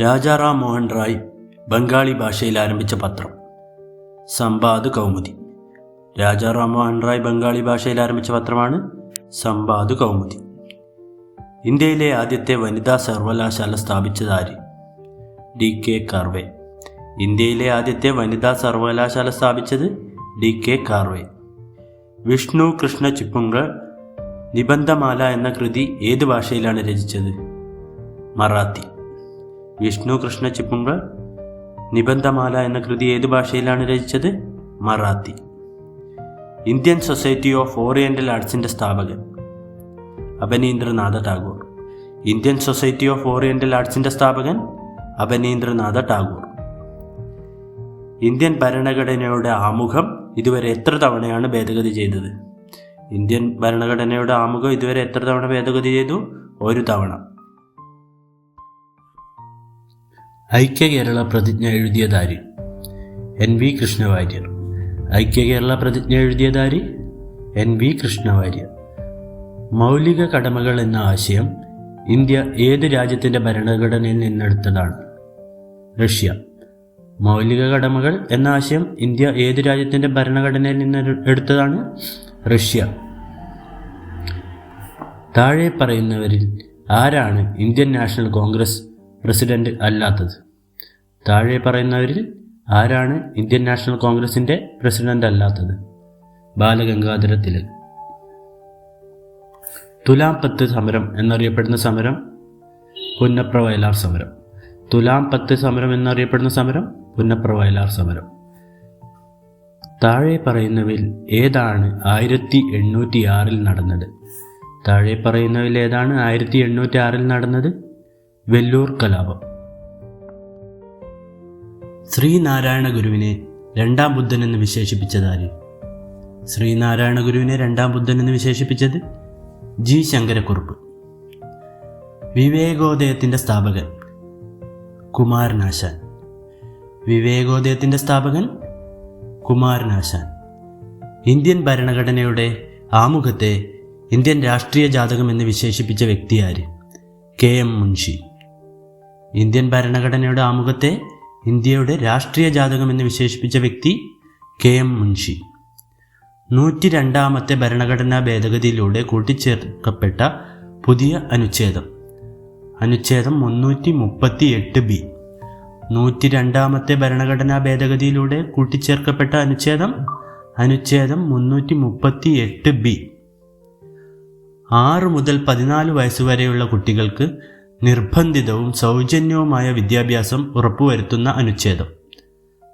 രാജാറാം മോഹൻ റായ് ബംഗാളി ഭാഷയിൽ ആരംഭിച്ച പത്രം. സമ്പാദ് കൗമുദി. രാജാറാം മോഹൻ റായ് ബംഗാളി ഭാഷയിൽ ആരംഭിച്ച പത്രമാണ് സമ്പാദ് കൗമുദി. ഇന്ത്യയിലെ ആദ്യത്തെ വനിതാ സർവകലാശാല സ്ഥാപിച്ചതാര് ഡി കെ കാർവേ. ഇന്ത്യയിലെ ആദ്യത്തെ വനിതാ സർവകലാശാല സ്ഥാപിച്ചത് ഡി കെ കാർവേ. വിഷ്ണു കൃഷ്ണ ചിപ്പുങ്കർ നിബന്ധമാല എന്ന കൃതി ഏത് ഭാഷയിലാണ് രചിച്ചത്? മറാത്തി. വിഷ്ണു കൃഷ്ണ നിബന്ധമാല എന്ന കൃതി ഏത് ഭാഷയിലാണ് രചിച്ചത്? Marathi. Indian society of oriental ആർട്സിന്റെ സ്ഥാപകൻ Abanindranath Tagore. Indian society of oriental ആർട്സിന്റെ സ്ഥാപകൻ അപനീന്ദ്രനാഥ ടാഗോർ. ഇന്ത്യൻ ഭരണഘടനയുടെ ആമുഖം ഇതുവരെ എത്ര തവണയാണ് ഭേദഗതി ചെയ്തത്? ഇന്ത്യൻ ഭരണഘടനയുടെ ആമുഖം ഇതുവരെ എത്ര തവണ ഭേദഗതി ചെയ്തു? ഒരു തവണ. ഐക്യ കേരള പ്രതിജ്ഞ എഴുതിയതാര് എൻ വി കൃഷ്ണവാര്യർ. ഐക്യ കേരള പ്രതിജ്ഞ എഴുതിയതാര് എൻ വി കൃഷ്ണവാര്യർ. മൗലിക കടമകൾ എന്ന ആശയം ഇന്ത്യ ഏത് രാജ്യത്തിന്റെ ഭരണഘടനയിൽ നിന്നെടുത്തതാണ്? റഷ്യ. മൗലിക കടമകൾ എന്ന ആശയം ഇന്ത്യ ഏത് രാജ്യത്തിന്റെ ഭരണഘടനയിൽ നിന്ന് എടുത്തതാണ്? റഷ്യ. താഴെ പറയുന്നവരിൽ ആരാണ് ഇന്ത്യൻ നാഷണൽ കോൺഗ്രസ് പ്രസിഡന്റ് അല്ലാത്തത്? താഴെ പറയുന്നവരിൽ ആരാണ് ഇന്ത്യൻ നാഷണൽ കോൺഗ്രസിന്റെ പ്രസിഡന്റ് അല്ലാത്തത്? ബാലഗംഗാധര തിലക് തുലാം പത്ത് സമരം എന്നറിയപ്പെടുന്ന സമരം പുന്നപ്ര വയലാർ സമരം. തുലാം പത്ത് സമരം എന്നറിയപ്പെടുന്ന സമരം പുന്നപ്ര വയലാർ സമരം. താഴെ പറയുന്നവയിൽ ഏതാണ് ആയിരത്തി എണ്ണൂറ്റി ആറിൽ നടന്നത്? താഴെ പറയുന്നവയിൽ ഏതാണ് ആയിരത്തി എണ്ണൂറ്റി ആറിൽ നടന്നത്? വെല്ലൂർ കലാപം. ശ്രീനാരായണ ഗുരുവിനെ രണ്ടാം ബുദ്ധൻ എന്ന് വിശേഷിപ്പിച്ചതാര് ശ്രീനാരായണ ഗുരുവിനെ രണ്ടാം ബുദ്ധൻ എന്ന് വിശേഷിപ്പിച്ചത് ജി ശങ്കരക്കുറുപ്പ്. വിവേകോദയത്തിന്റെ സ്ഥാപകൻ കുമാരനാശാൻ. വിവേകോദയത്തിന്റെ സ്ഥാപകൻ കുമാരനാശാൻ. ഇന്ത്യൻ ഭരണഘടനയുടെ ആമുഖത്തെ ഇന്ത്യൻ രാഷ്ട്രീയ ജാതകം എന്ന് വിശേഷിപ്പിച്ച വ്യക്തിയാര് കെ എം മുൻഷി. ഇന്ത്യൻ ഭരണഘടനയുടെ ആമുഖത്തെ ഇന്ത്യയുടെ രാഷ്ട്രീയ ജാതകം എന്ന് വിശേഷിപ്പിച്ച വ്യക്തി കെ എം മുൻഷി. നൂറ്റി രണ്ടാമത്തെ ഭരണഘടനാ ഭേദഗതിയിലൂടെ കൂട്ടിച്ചേർക്കപ്പെട്ട പുതിയ അനുച്ഛേദം. അനുച്ഛേദം മുന്നൂറ്റി മുപ്പത്തി എട്ട് ബി. നൂറ്റി രണ്ടാമത്തെ ഭരണഘടനാ ഭേദഗതിയിലൂടെ കൂട്ടിച്ചേർക്കപ്പെട്ട അനുച്ഛേദം അനുച്ഛേദം മുന്നൂറ്റി മുപ്പത്തി എട്ട് ബി. ആറ് മുതൽ പതിനാല് വയസ്സുവരെയുള്ള കുട്ടികൾക്ക് നിർബന്ധിതവും സൗജന്യവുമായ വിദ്യാഭ്യാസം ഉറപ്പുവരുത്തുന്ന അനുച്ഛേദം.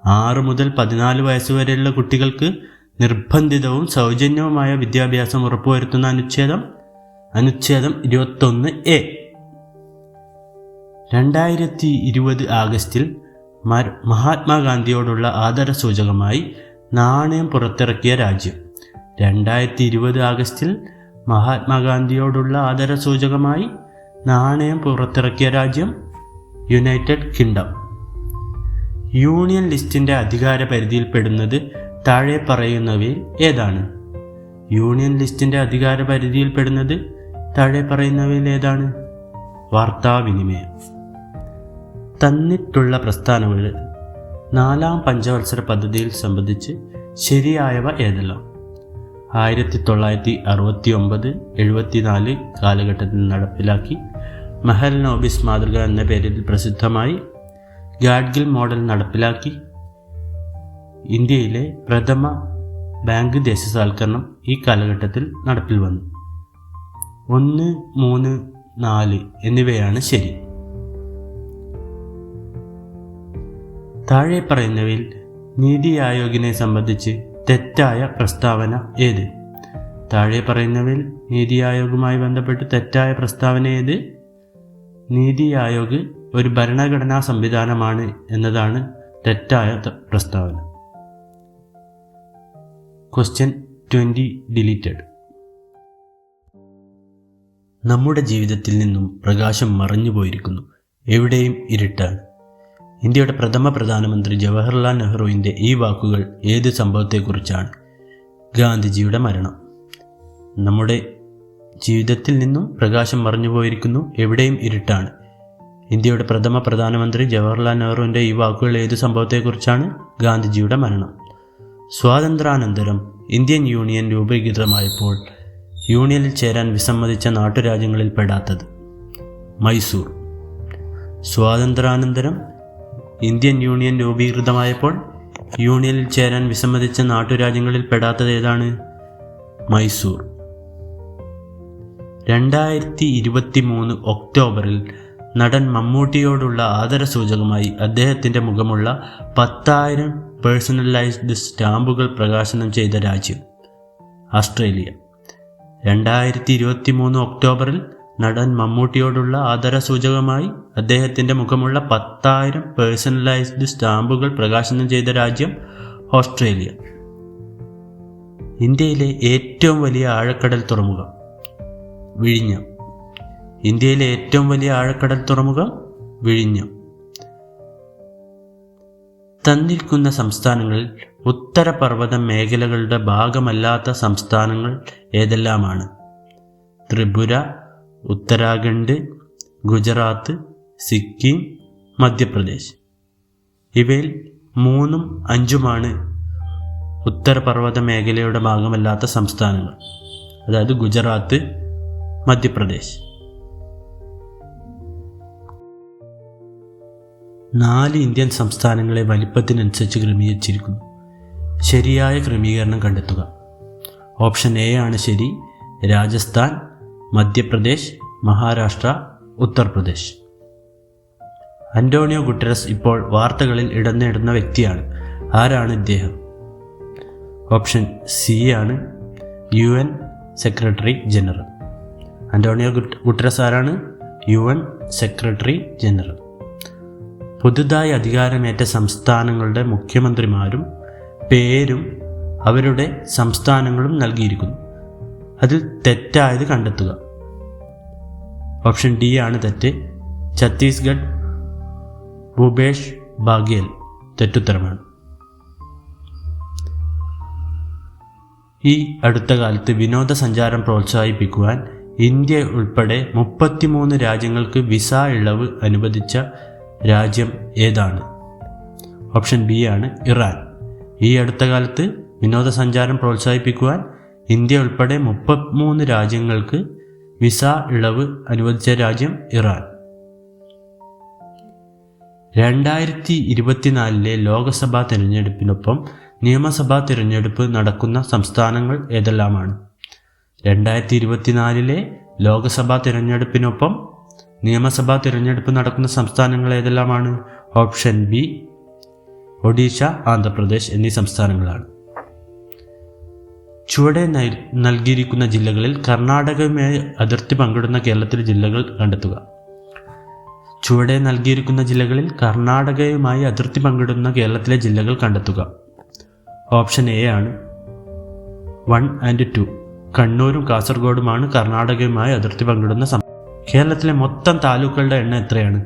ആറ് മുതൽ പതിനാല് വയസ്സുവരെയുള്ള കുട്ടികൾക്ക് നിർബന്ധിതവും സൗജന്യവുമായ വിദ്യാഭ്യാസം ഉറപ്പുവരുത്തുന്ന അനുച്ഛേദം? അനുച്ഛേദം ഇരുപത്തൊന്ന് എ. രണ്ടായിരത്തി ഇരുപത് ആഗസ്റ്റിൽ മഹാത്മാഗാന്ധിയോടുള്ള ആദര സൂചകമായി നാണയം പുറത്തിറക്കിയ രാജ്യം. രണ്ടായിരത്തി ഇരുപത് ആഗസ്റ്റിൽ മഹാത്മാഗാന്ധിയോടുള്ള ആദരസൂചകമായി നാണയം പുറത്തിറക്കിയ രാജ്യം യുണൈറ്റഡ് കിങ്ഡം യൂണിയൻ ലിസ്റ്റിന്റെ അധികാര പരിധിയിൽപ്പെടുന്നത് താഴെ പറയുന്നവയിൽ ഏതാണ്? യൂണിയൻ ലിസ്റ്റിന്റെ അധികാര പരിധിയിൽപ്പെടുന്നത് താഴെ പറയുന്നവയിൽ ഏതാണ്? വാർത്താവിനിമയം തന്നിട്ടുള്ള പ്രസ്ഥാനങ്ങൾ നാലാം പഞ്ചവത്സര പദ്ധതിയിൽ സംബന്ധിച്ച് ശരിയായവ ഏതെല്ലാം? ആയിരത്തി തൊള്ളായിരത്തി അറുപത്തി ഒമ്പത് എഴുപത്തിനാല് കാലഘട്ടത്തിൽ നടപ്പിലാക്കി മെഹൽ നോബിസ് മാതൃക എന്ന പേരിൽ പ്രസിദ്ധമായി ഗാഡ്ഗിൽ മോഡൽ നടപ്പിലാക്കി ഇന്ത്യയിലെ പ്രഥമ ബാങ്ക് ദേശസാൽക്കരണം ഈ കാലഘട്ടത്തിൽ നടപ്പിൽ വന്നു. ഒന്ന് മൂന്ന് നാല് എന്നിവയാണ് ശരി. താഴെ പറയുന്നവയിൽ നീതി ആയോഗിനെ സംബന്ധിച്ച് തെറ്റായ പ്രസ്താവന ഏത്? താഴെ പറയുന്നവയിൽ നീതി ആയോഗുമായി ബന്ധപ്പെട്ട് തെറ്റായ പ്രസ്താവന ഏത്? നീതി ആയോഗ് ഒരു ഭരണഘടനാ സംവിധാനമാണ് എന്നതാണ് തെറ്റായ പ്രസ്താവന. ക്വസ്റ്റ്യൻ ട്വന്റി ഡിലീറ്റഡ് നമ്മുടെ ജീവിതത്തിൽ നിന്നും പ്രകാശം മറഞ്ഞു പോയിരിക്കുന്നു. എവിടെയും ഇരുട്ടാണ്. ഇന്ത്യയുടെ പ്രഥമ പ്രധാനമന്ത്രി ജവഹർലാൽ നെഹ്റുവിന്റെ ഈ വാക്കുകൾ ഏത് സംഭവത്തെക്കുറിച്ചാണ്? ഗാന്ധിജിയുടെ മരണം. നമ്മുടെ ജീവിതത്തിൽ നിന്നും പ്രകാശം മറഞ്ഞുപോയിരിക്കുന്നു. എവിടെയും ഇരുട്ടാണ്. ഇന്ത്യയുടെ പ്രഥമ പ്രധാനമന്ത്രി ജവഹർലാൽ നെഹ്റുവിന്റെ ഈ വാക്കുകൾ ഏത് സംഭവത്തെക്കുറിച്ചാണ്? ഗാന്ധിജിയുടെ മരണം. സ്വാതന്ത്ര്യാനന്തരം ഇന്ത്യൻ യൂണിയൻ രൂപീകൃതമായപ്പോൾ യൂണിയനിൽ ചേരാൻ വിസമ്മതിച്ച നാട്ടുരാജ്യങ്ങളിൽ പെടാത്തത് മൈസൂർ. സ്വാതന്ത്ര്യാനന്തരം ഇന്ത്യൻ യൂണിയൻ രൂപീകൃതമായപ്പോൾ യൂണിയനിൽ ചേരാൻ വിസമ്മതിച്ച നാട്ടുരാജ്യങ്ങളിൽ പെടാത്തത് ഏതാണ്? മൈസൂർ. രണ്ടായിരത്തി ഇരുപത്തി മൂന്ന് ഒക്ടോബറിൽ നടൻ മമ്മൂട്ടിയോടുള്ള ആദരസൂചകമായി അദ്ദേഹത്തിന്റെ മുഖമുള്ള പത്തായിരം പേഴ്സണലൈസ്ഡ് സ്റ്റാമ്പുകൾ പ്രകാശനം ചെയ്ത രാജ്യം ഓസ്ട്രേലിയ രണ്ടായിരത്തി ഇരുപത്തി മൂന്ന് ഒക്ടോബറിൽ നടൻ മമ്മൂട്ടിയോടുള്ള ആദരസൂചകമായി അദ്ദേഹത്തിന്റെ മുഖമുള്ള പത്തായിരം പേഴ്സണലൈസ്ഡ് സ്റ്റാമ്പുകൾ പ്രകാശനം ചെയ്ത രാജ്യം ഓസ്ട്രേലിയ. ഇന്ത്യയിലെ ഏറ്റവും വലിയ ആഴക്കടൽ തുറമുഖം. വിഴിഞ്ഞം. ഇന്ത്യയിലെ ഏറ്റവും വലിയ ആഴക്കടൽ തുറമുഖം വിഴിഞ്ഞം. തന്നിരിക്കുന്ന സംസ്ഥാനങ്ങളിൽ ഉത്തരപർവത മേഖലകളുടെ ഭാഗമല്ലാത്ത സംസ്ഥാനങ്ങൾ ഏതെല്ലാമാണ്? ത്രിപുര ഉത്തരാഖണ്ഡ് ഗുജറാത്ത് സിക്കിം മധ്യപ്രദേശ്. ഇവയിൽ മൂന്നും അഞ്ചുമാണ് ഉത്തരപർവത മേഖലയുടെ ഭാഗമല്ലാത്ത സംസ്ഥാനങ്ങൾ. അതായത് ഗുജറാത്ത് മധ്യപ്രദേശ്. നാല് ഇന്ത്യൻ സംസ്ഥാനങ്ങളെ വലിപ്പത്തിനനുസരിച്ച് ക്രമീകരിച്ചിരിക്കുന്നു ശരിയായ ക്രമീകരണം കണ്ടെത്തുക. ഓപ്ഷൻ എ ആണ് ശരി. രാജസ്ഥാൻ മധ്യപ്രദേശ് മഹാരാഷ്ട്ര ഉത്തർപ്രദേശ്. അന്റോണിയോ ഗുട്ടറസ് ഇപ്പോൾ വാർത്തകളിൽ ഇടം നേടുന്ന വ്യക്തിയാണ്. ആരാണ് ഇദ്ദേഹം? ഓപ്ഷൻ സി ആണ് U N secretary general. Antonio ഗുട്ട് Guterres ആരാണ്? U N secretary general. പുതുതായി അധികാരമേറ്റ സംസ്ഥാനങ്ങളുടെ മുഖ്യമന്ത്രിമാരും പേരും അവരുടെ സംസ്ഥാനങ്ങളും നൽകിയിരിക്കുന്നു. അതിൽ തെറ്റായത് കണ്ടെത്തുക. ഓപ്ഷൻ ഡി ആണ് തെറ്റ്. ഛത്തീസ്ഗഡ് ഭൂപേഷ് ബാഗേൽ തെറ്റുത്തരമാണ്. ഈ അടുത്ത കാലത്ത് വിനോദസഞ്ചാരം പ്രോത്സാഹിപ്പിക്കുവാൻ ഇന്ത്യ ഉൾപ്പെടെ മുപ്പത്തിമൂന്ന് രാജ്യങ്ങൾക്ക് വിസ ഇളവ് അനുവദിച്ച രാജ്യം ഏതാണ്? ഓപ്ഷൻ ബി ആണ് ഇറാൻ. ഈ അടുത്ത കാലത്ത് വിനോദസഞ്ചാരം പ്രോത്സാഹിപ്പിക്കുവാൻ ഇന്ത്യ ഉൾപ്പെടെ മുപ്പത്തിമൂന്ന് രാജ്യങ്ങൾക്ക് വിസ ഇളവ് അനുവദിച്ച രാജ്യം ഇറാൻ. രണ്ടായിരത്തി ഇരുപത്തിനാലിലെ ലോക്സഭാ തിരഞ്ഞെടുപ്പിനൊപ്പം നിയമസഭാ തിരഞ്ഞെടുപ്പ് നടക്കുന്ന സംസ്ഥാനങ്ങൾ ഏതെല്ലാമാണ്? രണ്ടായിരത്തി ഇരുപത്തിനാലിലെ ലോക്സഭാ തിരഞ്ഞെടുപ്പിനൊപ്പം നിയമസഭാ തിരഞ്ഞെടുപ്പ് നടക്കുന്ന സംസ്ഥാനങ്ങൾ ഏതെല്ലാമാണ്? ഓപ്ഷൻ ബി ഒഡീഷ ആന്ധ്രാപ്രദേശ് എന്നീ സംസ്ഥാനങ്ങളാണ്. ചുവടെ നൽ- നൽകിയിരിക്കുന്ന ജില്ലകളിൽ കർണാടകയുമായി അതിർത്തി പങ്കിടുന്ന കേരളത്തിലെ ജില്ലകൾ കണ്ടെത്തുക. ചുവടെ നൽകിയിരിക്കുന്ന ജില്ലകളിൽ കർണാടകയുമായി അതിർത്തി പങ്കിടുന്ന കേരളത്തിലെ ജില്ലകൾ കണ്ടെത്തുക. ഓപ്ഷൻ എ ആണ്. One and two. കണ്ണൂരും കാസർഗോഡുമാണ് കർണാടകയുമായി അതിർത്തി പങ്കിടുന്ന സം കേരളത്തിലെ മൊത്തം താലൂക്കുകളുടെ എണ്ണം എത്രയാണ്?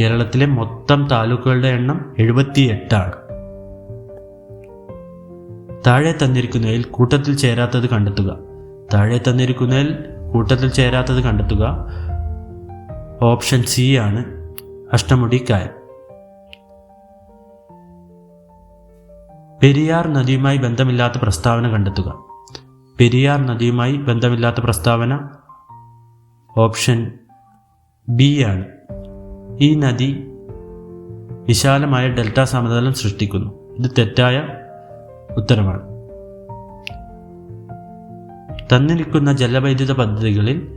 കേരളത്തിലെ മൊത്തം താലൂക്കുകളുടെ എണ്ണം എഴുപത്തി എട്ടാണ് താഴെ തന്നിരിക്കുന്നതിൽ കൂട്ടത്തിൽ ചേരാത്തത് കണ്ടെത്തുക. താഴെ തന്നിരിക്കുന്നതിൽ കൂട്ടത്തിൽ ചേരാത്തത് കണ്ടെത്തുക. ഓപ്ഷൻ സി ആണ് അഷ്ടമുടി കായൽ. പെരിയാർ നദിയുമായി ബന്ധമില്ലാത്ത പ്രസ്താവന കണ്ടെത്തുക. പെരിയാർ നദിയുമായി ബന്ധമില്ലാത്ത പ്രസ്താവന ഓപ്ഷൻ ബി ആണ്. ഈ നദി വിശാലമായ ഡെൽറ്റ സമതലം സൃഷ്ടിക്കുന്നു. ഇത് തെറ്റായ ഉത്തരമാണ്. തന്നിരിക്കുന്ന ജലവൈദ്യുത പദ്ധതികളിൽ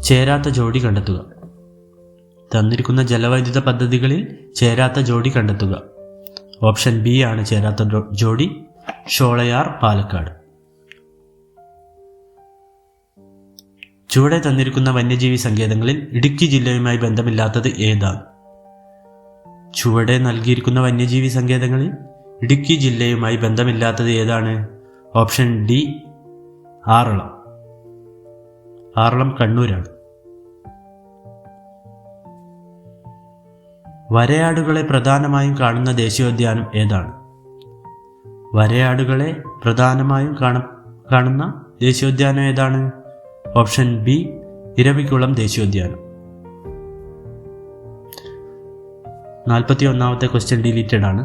ചേരാത്ത ജോഡി കണ്ടെത്തുക. തന്നിരിക്കുന്ന ജലവൈദ്യുത പദ്ധതികളിൽ ചേരാത്ത ജോഡി കണ്ടെത്തുക. ഓപ്ഷൻ ബി ആണ് ചേരാത്ത ജോഡി. ഷോളയാർ പാലക്കാട്. ചുവടെ തന്നിരിക്കുന്ന വന്യജീവി സങ്കേതങ്ങളിൽ ഇടുക്കി ജില്ലയുമായി ബന്ധമില്ലാത്തത് ഏതാണ്? ചുവടെ നൽകിയിരിക്കുന്ന വന്യജീവി സങ്കേതങ്ങളിൽ ഇടുക്കി ജില്ലയുമായി ബന്ധമില്ലാത്തത് ഏതാണ്? Option D Aralam. ആറളം കണ്ണൂരാണ്. വരയാടുകളെ പ്രധാനമായും കാണുന്ന ദേശീയോദ്യാനം ഏതാണ്? വരയാടുകളെ പ്രധാനമായും കാണ കാണുന്ന ദേശീയോദ്യാനം ഏതാണ്? ഓപ്ഷൻ ബി ഇരവികുളം ദേശീയോദ്യാനം. നാൽപ്പത്തി ഒന്നാമത്തെ ക്വസ്റ്റ്യൻ ഡിലീറ്റഡ് ആണ്.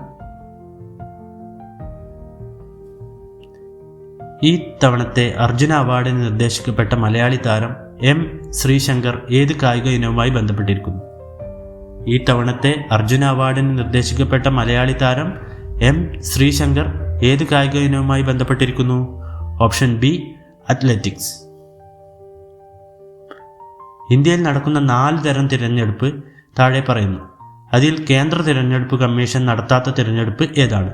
ഈ തവണത്തെ അർജുന അവാർഡിന് നിർദ്ദേശിക്കപ്പെട്ട മലയാളി താരം എം ശ്രീശങ്കർ ഏത് കായിക ഇനവുമായി ബന്ധപ്പെട്ടിരിക്കുന്നു? ഈ തവണത്തെ അർജുന അവാർഡിന് നിർദ്ദേശിക്കപ്പെട്ട മലയാളി താരം എം ശ്രീശങ്കർ ഏത് കായിക ഇനവുമായി ബന്ധപ്പെട്ടിരിക്കുന്നു? Option B athletics. ഇന്ത്യയിൽ നടക്കുന്ന നാല് തരം തിരഞ്ഞെടുപ്പ് താഴെ പറയുന്നു. അതിൽ കേന്ദ്ര തിരഞ്ഞെടുപ്പ് കമ്മീഷൻ നടത്താത്ത തിരഞ്ഞെടുപ്പ് ഏതാണ്?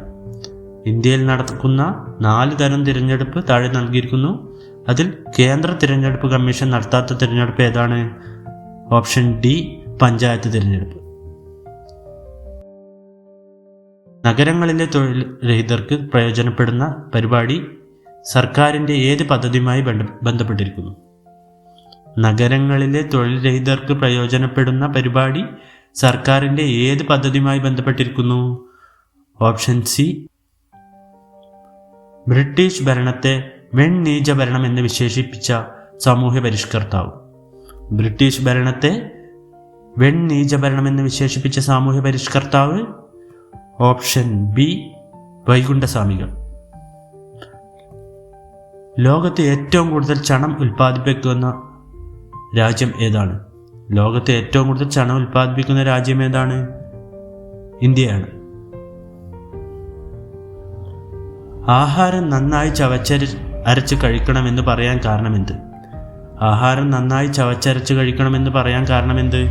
ഇന്ത്യയിൽ നടക്കുന്ന നാല് തരം തിരഞ്ഞെടുപ്പ് താഴെ നൽകിയിരിക്കുന്നു. അതിൽ കേന്ദ്ര തിരഞ്ഞെടുപ്പ് കമ്മീഷൻ നടത്താത്ത തിരഞ്ഞെടുപ്പ് ഏതാണ്? ഓപ്ഷൻ ഡി പഞ്ചായത്ത് തിരഞ്ഞെടുപ്പ്. നഗരങ്ങളിലെ തൊഴിൽ രഹിതർക്ക് പ്രയോജനപ്പെടുന്ന പരിപാടി സർക്കാരിന്റെ ഏത് പദ്ധതിയുമായി ബന്ധപ്പെട്ടിരിക്കുന്നു? നഗരങ്ങളിലെ തൊഴിൽ രഹിതർക്ക് പ്രയോജനപ്പെടുന്ന പരിപാടി സർക്കാരിന്റെ ഏത് പദ്ധതിയുമായി ബന്ധപ്പെട്ടിരിക്കുന്നു? ഓപ്ഷൻ സി ബ്രിട്ടീഷ് ഭരണത്തെ വെണ്ണീച ഭരണം എന്ന് വിശേഷിപ്പിച്ച സാമൂഹ്യ പരിഷ്കർത്താവ്. ബ്രിട്ടീഷ് ഭരണത്തെ വെണ്ണീച ഭരണം എന്ന് വിശേഷിപ്പിച്ച സാമൂഹ്യ പരിഷ്കർത്താവ്. Option B വൈകുണ്ഠസ്വാമികൾ. ലോകത്ത് ഏറ്റവും കൂടുതൽ ചണം ഉൽപ്പാദിപ്പിക്കുന്ന രാജ്യം ഏതാണ്? ലോകത്തെ ഏറ്റവും കൂടുതൽ ചണം ഉൽപ്പാദിപ്പിക്കുന്ന രാജ്യം ഏതാണ്? ഇന്ത്യയാണ്. ആഹാരം നന്നായി ചവച്ചര അരച്ച് കഴിക്കണമെന്ന് പറയാൻ കാരണമെന്ത്? ആഹാരം നന്നായി ചവച്ചരച്ച് കഴിക്കണമെന്ന് പറയാൻ കാരണമെന്ത്?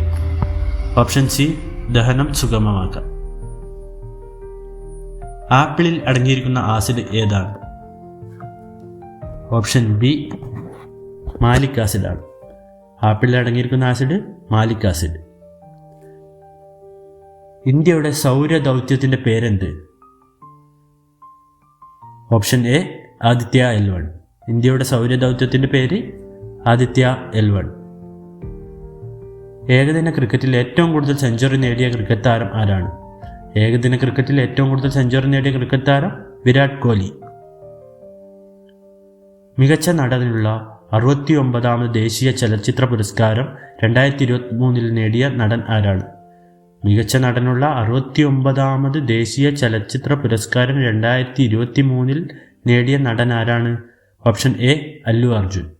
ഓപ്ഷൻ സി ദഹനം സുഗമമാക്കാം. ആപ്പിളിൽ അടങ്ങിയിരിക്കുന്ന ആസിഡ് ഏതാണ്? ഓപ്ഷൻ ബി മാലിക് ആസിഡാണ്. ആപ്പിളിൽ അടങ്ങിയിരിക്കുന്ന ആസിഡ് മാലിക് ആസിഡ്. ഇന്ത്യയുടെ സൗര ദൗത്യത്തിന്റെ പേരെന്ത്? Option A Aditya L one. ഇന്ത്യയുടെ സൗര ദൗത്യത്തിന്റെ പേര് ആദിത്യ എൽ വൺ. ഏകദിന ക്രിക്കറ്റിൽ ഏറ്റവും കൂടുതൽ സെഞ്ചുറി നേടിയ ക്രിക്കറ്റ് താരം ആരാണ്? ഏകദിന ക്രിക്കറ്റിൽ ഏറ്റവും കൂടുതൽ സെഞ്ചുറി നേടിയ ക്രിക്കറ്റ് താരം വിരാട് കോഹ്ലി. മികച്ച നടനുള്ള അറുപത്തി ഒമ്പതാമത് ദേശീയ ചലച്ചിത്ര പുരസ്കാരം രണ്ടായിരത്തി ഇരുപത്തി മൂന്നിൽ നേടിയ നടൻ ആരാണ്? മികച്ച നടനുള്ള അറുപത്തി ഒമ്പതാമത് ദേശീയ ചലച്ചിത്ര പുരസ്കാരം രണ്ടായിരത്തി ഇരുപത്തി മൂന്നിൽ നേടിയ നടൻ ആരാണ്? Option A Allu Arjun.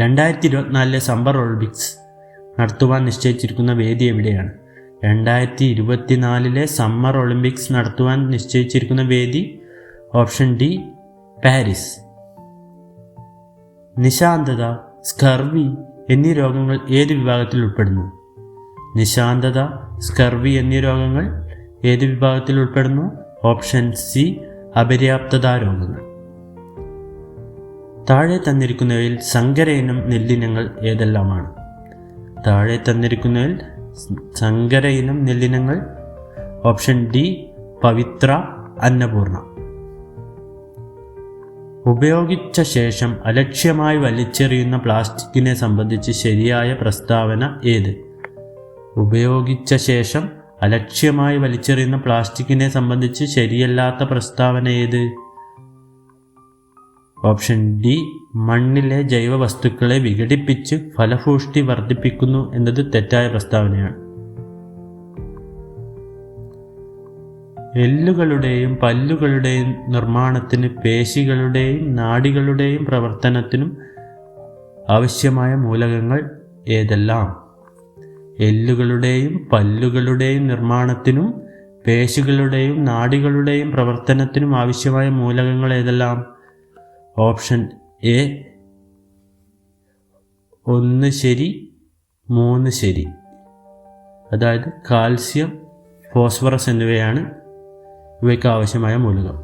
രണ്ടായിരത്തി ഇരുപത്തിനാലിലെ സമ്മർ ഒളിമ്പിക്സ് നടത്തുവാൻ നിശ്ചയിച്ചിരിക്കുന്ന വേദി എവിടെയാണ്? രണ്ടായിരത്തി ഇരുപത്തിനാലിലെ സമ്മർ ഒളിമ്പിക്സ് നടത്തുവാൻ നിശ്ചയിച്ചിരിക്കുന്ന വേദി ഓപ്ഷൻ ഡി പാരീസ്. നിശാന്തത സ്കർവി എന്നീ രോഗങ്ങൾ ഏത് വിഭാഗത്തിൽ ഉൾപ്പെടുന്നു? നിശാന്തത സ്കർവി എന്നീ രോഗങ്ങൾ ഏത് വിഭാഗത്തിൽ ഉൾപ്പെടുന്നു? ഓപ്ഷൻ സി അപര്യാപ്തത രോഗങ്ങൾ. താഴെ തന്നിരിക്കുന്നവയിൽ സങ്കര ഇനം നെല്ലിനങ്ങൾ ഏതെല്ലാമാണ്? താഴെ തന്നിരിക്കുന്നതിൽ സങ്കര ഇനം നെല്ലിനങ്ങൾ. Option D Pavithra Annapurna. ഉപയോഗിച്ച ശേഷം അലക്ഷ്യമായി വലിച്ചെറിയുന്ന പ്ലാസ്റ്റിക്കിനെ സംബന്ധിച്ച് ശരിയായ പ്രസ്താവന ഏത്? ഉപയോഗിച്ച ശേഷം അലക്ഷ്യമായി വലിച്ചെറിയുന്ന പ്ലാസ്റ്റിക്കിനെ സംബന്ധിച്ച് ശരിയല്ലാത്ത പ്രസ്താവന ഏത്? ഓപ്ഷൻ ഡി മണ്ണിലെ ജൈവ വസ്തുക്കളെ വിഘടിപ്പിച്ച് ഫലഭൂഷ്ടി വർദ്ധിപ്പിക്കുന്നു എന്നത് തെറ്റായ പ്രസ്താവനയാണ്. എല്ലുകളുടെയും പല്ലുകളുടെയും നിർമ്മാണത്തിന് പേശികളുടെയും നാടികളുടെയും പ്രവർത്തനത്തിനും ആവശ്യമായ മൂലകങ്ങൾ ഏതെല്ലാം? എല്ലുകളുടെയും പല്ലുകളുടെയും നിർമ്മാണത്തിനും പേശികളുടെയും നാടികളുടെയും പ്രവർത്തനത്തിനും ആവശ്യമായ മൂലകങ്ങൾ ഏതെല്ലാം? ഓപ്ഷൻ എ ഒന്ന് ശരി മൂന്ന് ശരി. അതായത് കാൽസ്യം ഫോസ്ഫറസ് എന്നിവയാണ് ഇവയ്ക്ക് ആവശ്യമായ മൂലകം.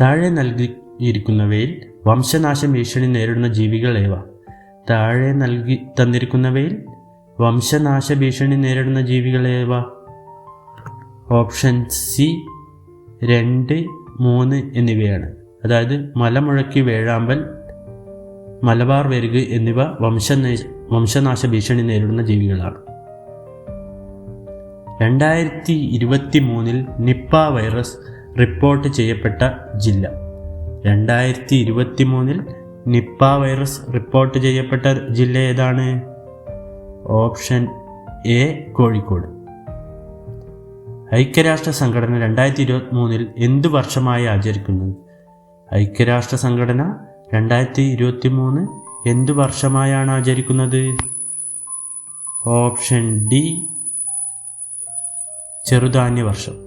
താഴെ നൽകിയിരിക്കുന്നവയിൽ വംശനാശം ഭീഷണി നേരിടുന്ന ജീവികൾ ഏവ? താഴെ നൽകി തന്നിരിക്കുന്നവയിൽ വംശനാശ ഭീഷണി നേരിടുന്ന ജീവികൾ ഏവ? ഓപ്ഷൻ സി രണ്ട് മൂന്ന് എന്നിവയാണ്. അതായത് മലമുഴക്കി വേഴാമ്പൽ മലബാർ വെരുക് എന്നിവ വംശനാശ വംശനാശ ഭീഷണി നേരിടുന്ന ജീവികളാണ്. രണ്ടായിരത്തി ഇരുപത്തി മൂന്നിൽ നിപ്പ വൈറസ് റിപ്പോർട്ട് ചെയ്യപ്പെട്ട ജില്ല. രണ്ടായിരത്തി ഇരുപത്തി മൂന്നിൽ നിപ്പ വൈറസ് റിപ്പോർട്ട് ചെയ്യപ്പെട്ട ജില്ല ഏതാണ്? Option A Kozhikode. ഐക്യരാഷ്ട്ര സംഘടന രണ്ടായിരത്തി ഇരുപത്തി മൂന്നിൽ എന്തു വർഷമായി ആചരിക്കുന്നത്? ഐക്യരാഷ്ട്ര സംഘടന രണ്ടായിരത്തി ഇരുപത്തി മൂന്ന് എന്തു വർഷമായാണ് ആചരിക്കുന്നത്? ഓപ്ഷൻ ഡി ചെറുധാന്യ വർഷം